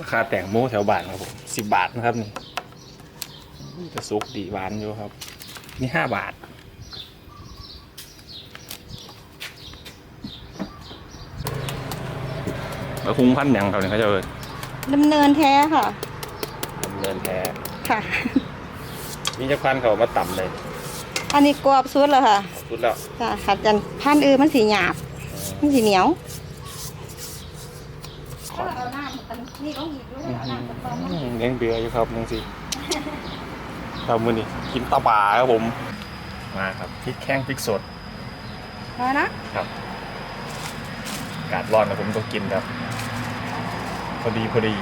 ราคาแต่งโมแถวบ้านครับผมสิบบาทนะครับนี่จะสุกดีหวานอยู่ครับ นี่ห้าบาทแล้วคุ้งพันธุ์หยังเขาเนี่ยเขาจะเอิ้นดำเนินแท้ค่ะดำเนินแท้ค่ะมีจะพันธุ์เขามาต่ำเลย อันนี้กรอบสุดเลยค่ะสุดแล้วจ้ะขัดจันพันธุ์อื่นมันสีหยาบมันสีเหนียวเอาน้ำ นี่ต้องหยิบด้วยเอาน้ำกระป๋องอืมยังเดืออยู่ครับยังสิเรามือนี่กินตะบาครับผม มาครับพริกแข้งพริกสดมานะครับอากาศร้อนนะผมต้องกินครับ พอดีพอดี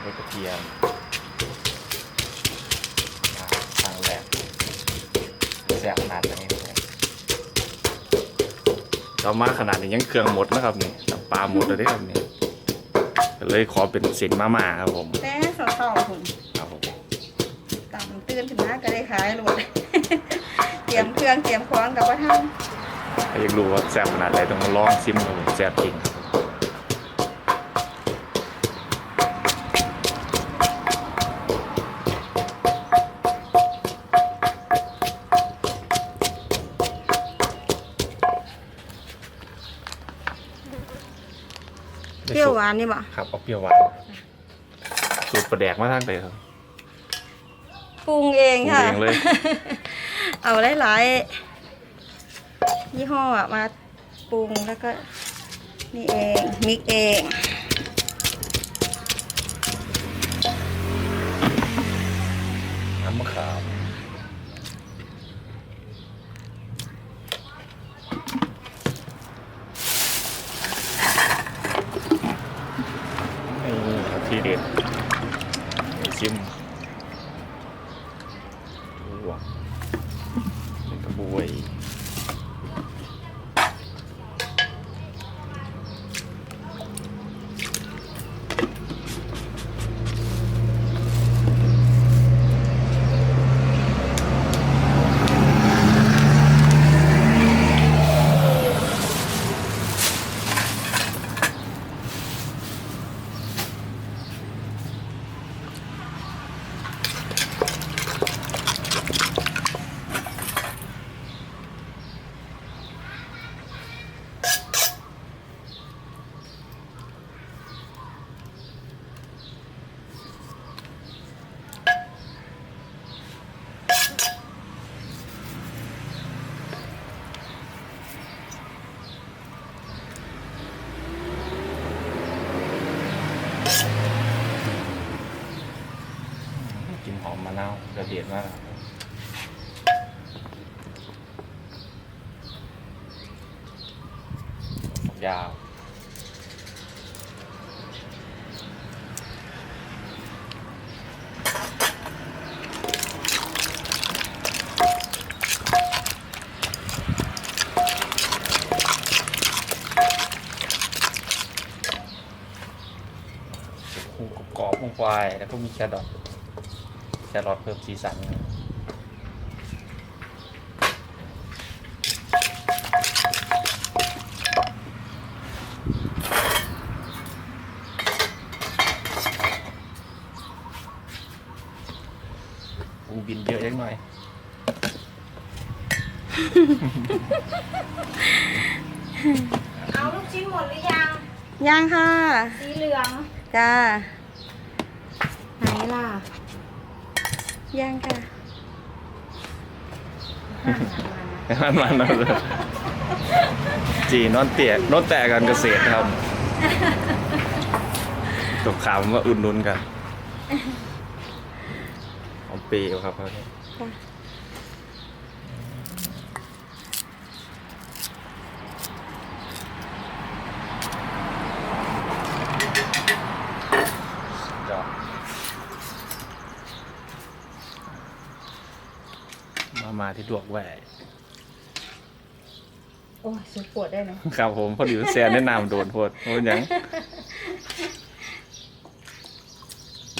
เล็กกระเทียมอ่าทางแรกแซ่บขนาดนี้เลย เรามาขนาดนี้ยังเครื่องหมดนะครับนี่น้ำปลาหมดเลยเด้อครับนี่ก็เลยขอเป็นเส้นมาม่าครับผมแต่เศร้าๆผมครับผมตำตื่นขึ้นมาก็ได้ขายหมดเตรียมเครื่องเตรียมของกับว่าท่านถ้าอยากรู้ว่าแซ่บขนาดไหนต้องมาลองชิมครับผมแซ่บจริงครับ เปรี้ยวหวานนี่บ่ครับเอาเปรี้ยวหวานสูตรประแดกมาทางไหนครับปรุงเองค่ะปรุงเองเลย เอาหลายๆยี่ห้ออะมาปรุงแล้วก็นี่เองมิกเอง น้ำมะขามนี่ครับ ที่เด็ดชิม หอมมะนาวกระเดียดมากยาวหูกรอบๆลงไปแล้วก็มีแครอท แครอทเพิ่มสีสันครับอูบินเยอะเล็กหน่อย เอาลูกชิ้นหมดหรือยังย่างค่ะ สีเหลือง จ้า ไหนล่ะ ย่างค่ะมันมันเอาเลยจีนอนเตียนอนแต่กันเกษตรครับตกข่าวว่าอุ่นนุนกันหอมเปรี้ยวครับเขาเนี่ย ค่ะ จอด มามาที่ดวกแหวกโอ้ยสุดปวดได้เนาะครับผมพอดีแซนแนะนำโดนโพดโอ้ยหยัง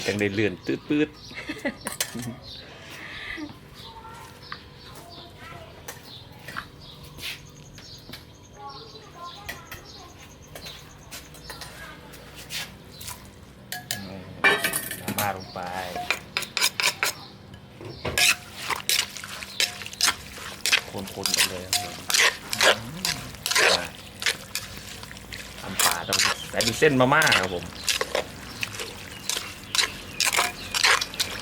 จังได้เลื่อนตืดปืดาลงไป คนๆกันเลยครับผมมาทำปลาต้องแต่มีเส้นมาม่าครับผม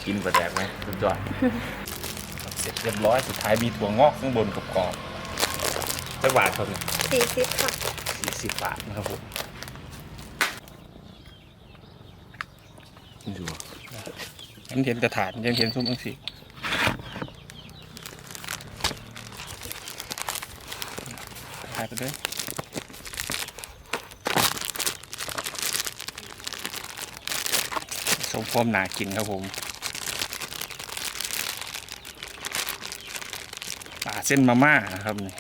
กินกระแดกไหมสุดยอด เสร็จเรียบร้อยสุดท้ายมีถั่วงอกข้างบนกับกรอบๆจักบาทครับเนี่ยสี่สิบค่ะสี่สิบบาทนะครับผมดูฉันเห็นกระถานยังเห็นซุ้มอังสีถ่ายไปด้วย สมพร้อมหนากินครับผมปลาเส้นมาม่านะครับนี่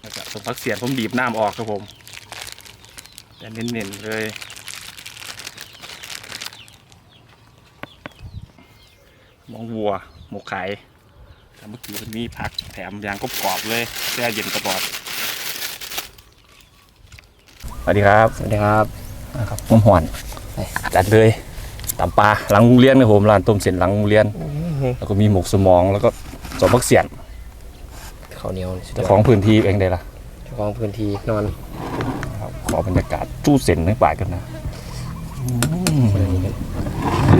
แล้วก็สมพักเสียนผมบีบน้ำออกครับผมแต่เน้นๆเลยมองวัวหมกไข่ เมื่อกี้มันมีผักแถมยางกรอบๆเลยแช่เย็นกระบอกสวัสดีครับ สวัสดีครับนะครับผมหอนจัดเลยตำปลาหลังโรงเรียนครับผมร้านต้มเส้นหลังโรงเรียน แล้วก็มีหมกสมองแล้วก็สมพักเสียนข้าวเหนียวสุดยเจ้าดของพื้นที่เองได้ละเจ้าของพื้นที่นอนครับขอบรรยากาศจู้เส้นในป่ากกันนะ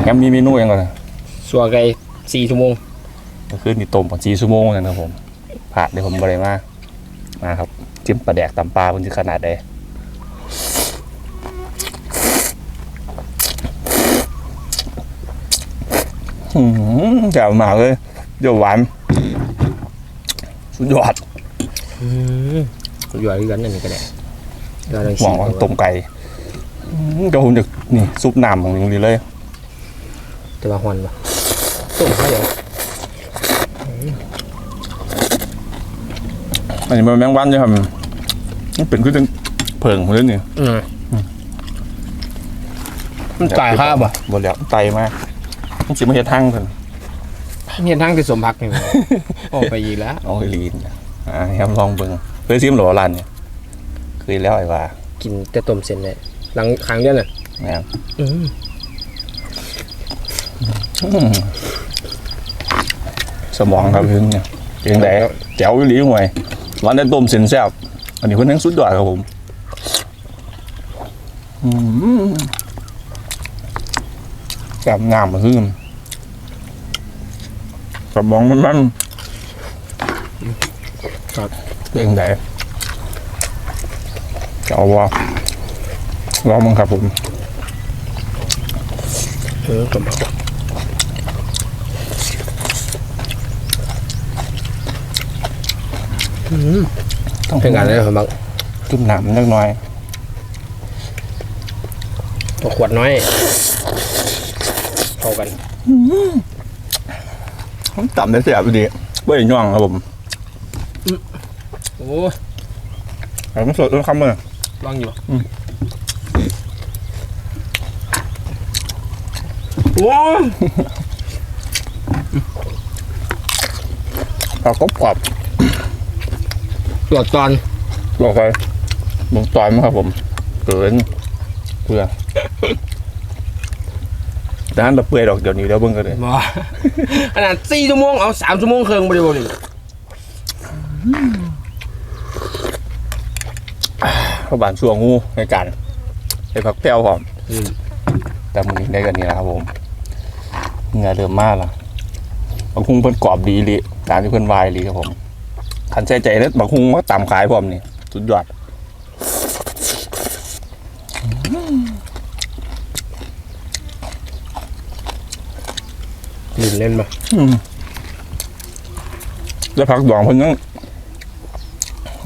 แอมมีเมนูยังก่อนนะสัวไก่สี่ชั่วโมง ก็คือนี่ต้มก่อนสี่ชั่วโมงกันครับผมผ่านเดี๋ยวผมบริมามาครับจิ้มปลาแดกตำปลาเป็นขนาดใดหืมแจ่วมากเลยเดี๋ยวหวานสุดยอดสุดยอดที่กันนั่นนี่ก็ได้ยอดเลยหวังว่าต้มไก่อืมเดี๋ยวผมจะนี่ซุปน้ำของนี้เลย จะมาฮอนปะต้มข้าวเหนียว อันนี้มันแมงวันใช่ไหมมันเป็นขึ้นเพิงผมเลยนี่อืมมันตายข้าวปะบนแล้วไตมากต้องสิมาเฮ็ดทั้งกันเนี่ยทั้งที่สมพักนี่ออกไปอีกแล้วเอาไอลีนอ่าให้ลองเบิ่งเคยซิมหรอร้านเนี่ยเคยแล้วไอ้ว่ากินแต่ต้มเส้นเลยหลังครั้งเดียวน่ะนะครับอืมอืมสมองครับพึ่งเนี่ยเพียงแต่แจ๋วอีหลีห่วย วันได้ต้มเส้นแซ่บอันนี้คนทั้งสุดยอดครับผมอืมแซ่บงามมาพึ่งสมองมันมันเพียงแต่จะเอาว่าลองมั้งครับผม เออสมพักปะอืม ต้องเป็นการเลยสมพักจุ่มน้ำนิดหน่อยตัวขวดน้อยเข้ากันผมต่ำได้เสียบดีไม่ได้ย่องครับผมโอ้ยผมสดด้วยคำเมื่อลองอยู่อืมโอ้ยเราก็กรอบ ตรวจตอนบอกไปบงตอยมั้งครับผมเกินเพื่อด้านเราเปื่อยดอกเดี๋ยวนี้เดี๋ยวเบิ่งกันเลยมาขนาดสี่ชั่วโมงเอาสามชั่วโมงครึ่งบริบูรณ์พระบานช่วงงูในการไปพักแป้วหอมแต่มือนี้ได้กันนี่นะครับผมเงาเริ่มมากละบางคุงเพิ่นกรอบดีลิตามที่เพิ่นวายลีครับผม ขันใจใจเล็ดบางคุงมาตามขายพร้อมนี่สุดยอดลินเล่นปะแล้วผักดองเพิ่นยัง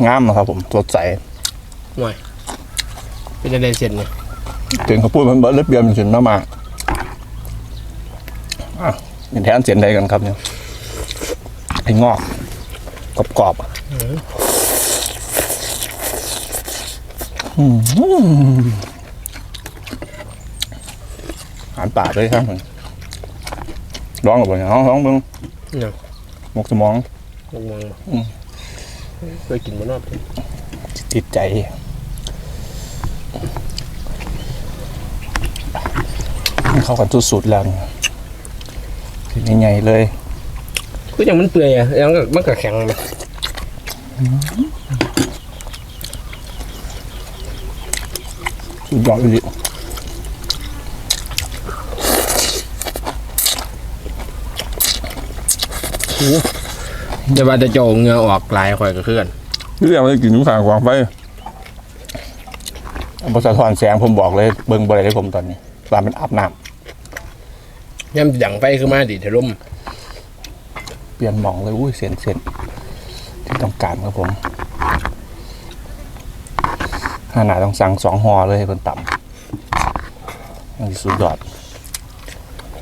งามนะครับผมสดใสหน่อยเป็นอะไรเสร็จเนี่ยเสียงเขาพูดมันเบิดเล็บเบียมนสินมากมาอะเป็นแทนเสียนใดกันครับเนี่ยไอ้งอก กรอบกรอบๆอืมอาหารป่าด้วยครับผมร้องกับผมร้องร้องเบิ้งเนี่ยหมกสมองลงมองปะเคยกินมานอบติดใจเข้ากันสุดๆแล้วนี่ใหญ่ๆเลย ก็ยังมันเปื่อยอะยังมันก็แข็งเลยสุดยอดเลยเดี๋ยวว่าจะโจงเหงือออกลายข่อยก็คือกันเรื่องมันกินทุกอย่างกวางไปบริษัทถอนแสงผมบอกเลยเบิ่งบริเลยผมตอนนี้ร้านมันอาบน้ย่ำดังไฟคือมาดิทะลุมำ เปลี่ยนหมองเลยอุ้ยเส้นเส้นที่ต้องการครับผมขนาดต้องสั่งสองห่อเลยให้คนต่ำอันนี้สุดยอด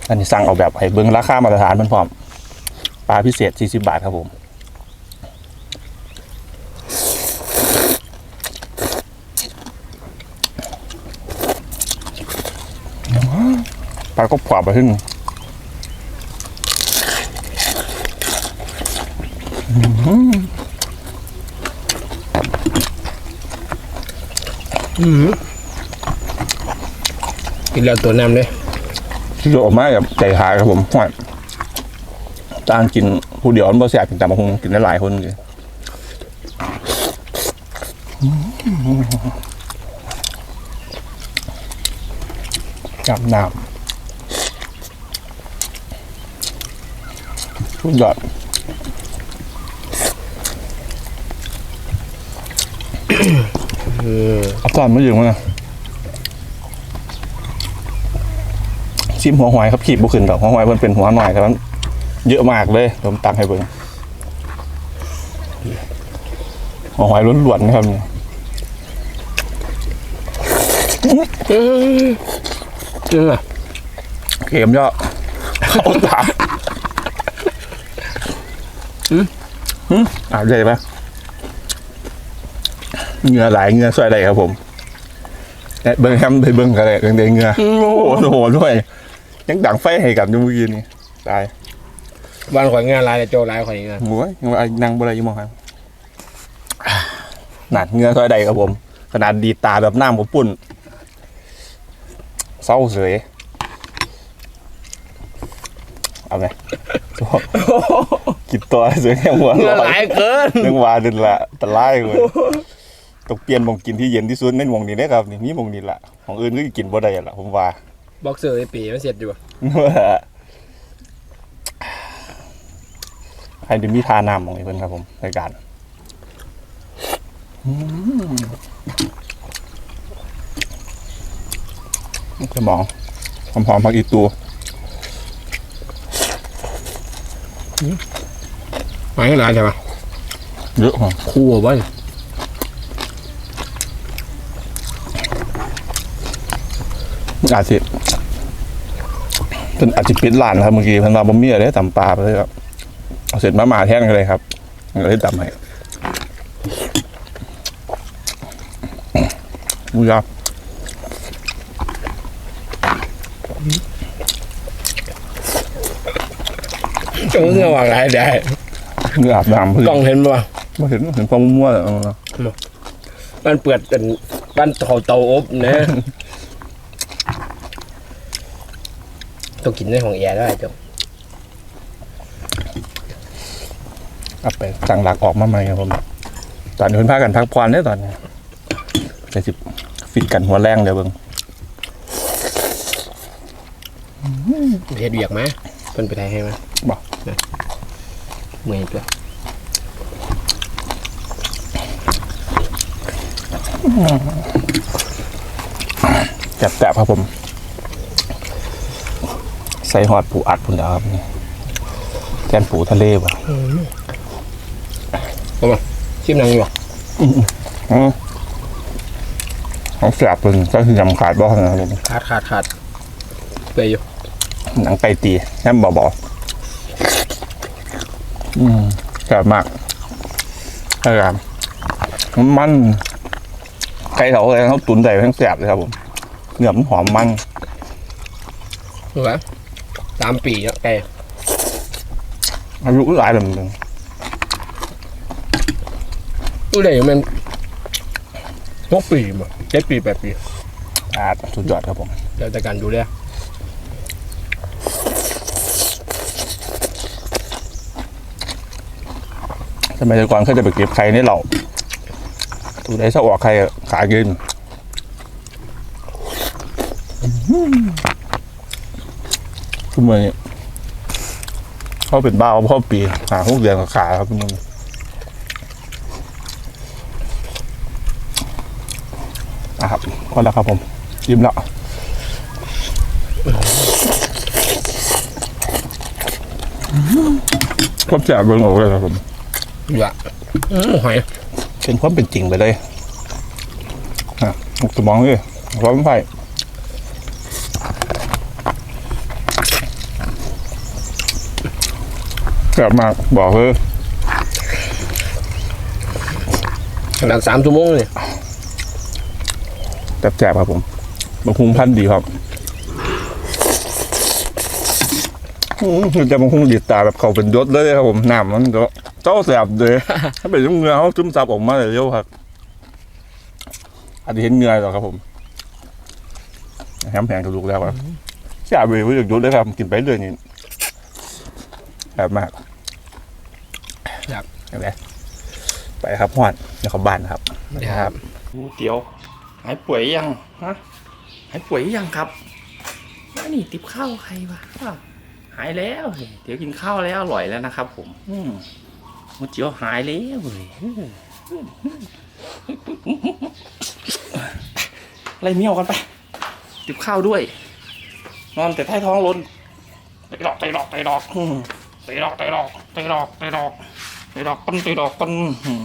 อันนี้สั่งเอาแบบให้เบิ้งราคามาตรฐานมันพร้อมปลาพิเศษ 40 บาทครับผมปลาก็ปลาไปขึ้น กินแล้วตัวน้ำเลยที่ออกมาแบบใจหายครับผมหอยจานกินผู้เดียวมันบ่แสบกินแต่มาคงกินได้หลายคนเลยจับน้ำสุดยอด เออเอาตอนมาอยู่มั้งนะชิมหัวหอยครับขีดบุขึ้นดอกหัวหอยมันเป็นหัวหน่อยครับมันเยอะมากเลยผมตักให้เบิ่งหัวหอยล้วนๆนะครับนี่เออเออเข็มเยอะเข้าตาอืมอืมอ่าใช่ปะ เหงื่อหลายเหงื่อสวยไหลครับผมเบิ้งแฮมไปเบิ้งกันเลยเดงเหงื่อโอ้โหโหด้วย ยังดังไฟให้กันอยู่เมื่อกี้นี่ตายบ้านข่อยงานลายโจลายข่อยงานโอ้ยยังว่านั่งบ่ได้อยี่มองครับหนาดเงื่อสวยใดครับผม ขนาดดีตาแบบน้ำกับปุ่นเศร้าเสยเอาไหมกินตัวเสือแค่หัวลอยเกินเรื่งวาดินละตะไลเลย ต้องเปลี่ยนหมองกินที่เย็นที่สุดในหมองนี้นะครับนี่นี่หมองนี้ละของอื่นก็กินบ่ได้ละผมว่า บ็อกเซอร์ไอ้ปีมันเสร็จอยู่บ่ให้ดิมีทาน้ำของนี้เพิ่นครับผมรายการอืมสมองหอมๆพักอีตัวหมายหลายใช่ปะเยอะฮะคู่เอาไว้ อาจสิเพิ่นอาจจะปิดร้านครับเมื่อกี้เพิ่นว่าบ่มีอะไรตำปลาไปเลยครับเอาเสร็จมาหมาแทนกันเลยครับก็เลยตำให้มูยาจงเหงือออกหลายได้เงืออาบน้ำเพิ่งกล้องเห็นป่ะมาเห็นเห็นความมั่วๆเลยเอามาบ้านเปิดเป็นบ้านเขาเตาอบนะ ต้องกินในของแอร์ได้จ้ะเอาไปสั่งหลักออกมาใหม่ครับผม ตอนนี้เพิ่นพากันพักผ่อนเนี่ยตอนนี้แต่สิฟิตกันหัวแรงเดี๋ยวเบิ่งเฮ็ดเบียกไหมเพิ่นไปไทยให้ไหมบอกเมื่อยตัวจับแตะครับผม ใส่หอดปูอัดพุ่นแล้วครับนี่แกนปูทะเลบ่ะชิมนังอยู่บ่อือของแสบเพิ่นก็คือยำขาดบ่นะครับผมขาดขาดขาดเปอยอยู่หนังไก่ตีแฮมบ่บ่อืมแสบมากใช่ครับมันไก่เขาเลยเขาตุ๋นใส่ทั้งแสบเลยครับผมเนื้อมันหอมมันถูกไหม สามปีแล้วแกอายุหลายแบบนึงอู้ได้ยังมันหกปีบ่เจ็ดปีแปดปีอ่าสุดยอดครับผมเดี๋ยวจัดการดูแลสมัยก่อนเคยจะไปเก็บไข่ในเหล่าถูได้สะออกไข่ขากิน ทุกมือนี้เขาเป็นบ้าพ่อปีหาพวกเดือนกับขาครับทุกมืออะครับก็แล้วครับผม ยิ้มแล้วก็แจกเบิ้งออกเลยครับผมอย่าอื้อหอยเป็นความเป็นจริงไปเลยอะสมองเลยพร้อมไฟ กลับมากบอกเลยขนาดสามชั่วโมงเลยแจบๆครับผมบางคุงพันธุ์ดีครับอืมคือจะบางคุงดีดตาแบบเขาเป็นยศเลยครับผมน้ำมันก็เจ้าแสบเลยถ้าเป็นเหงือเขาซึมซับออกมาเลยเร็วครับอาจจะเห็นเหงือหรอกครับผมแฮมแพงกระดูกแล้วครับแสบเลยว่าอยากยศเลยครับกินไปเรื่อยนี่ แสบมากครับเห็นไหมไปครับพอดเดี๋ยวเขาบ้านครับครับเตี๋ยวหายป่วยยังฮะหายป่วยยังครับว่านี่ติบข้าวใครวะอ้าวหายแล้วนี่เดี๋ยวกินข้าวแล้วอร่อยแล้วนะครับ ผมอืมหมูเจียวหายแล้วเลยอะไรเมี่ยวกันไปติบข้าวด้วย นอนแต่ใต้ท้องล้นไตดอกไตดอกไตดอกอืมไตีดอกตีดอกตีดอกตีดอกตีดอกกันตีดอกกันอืม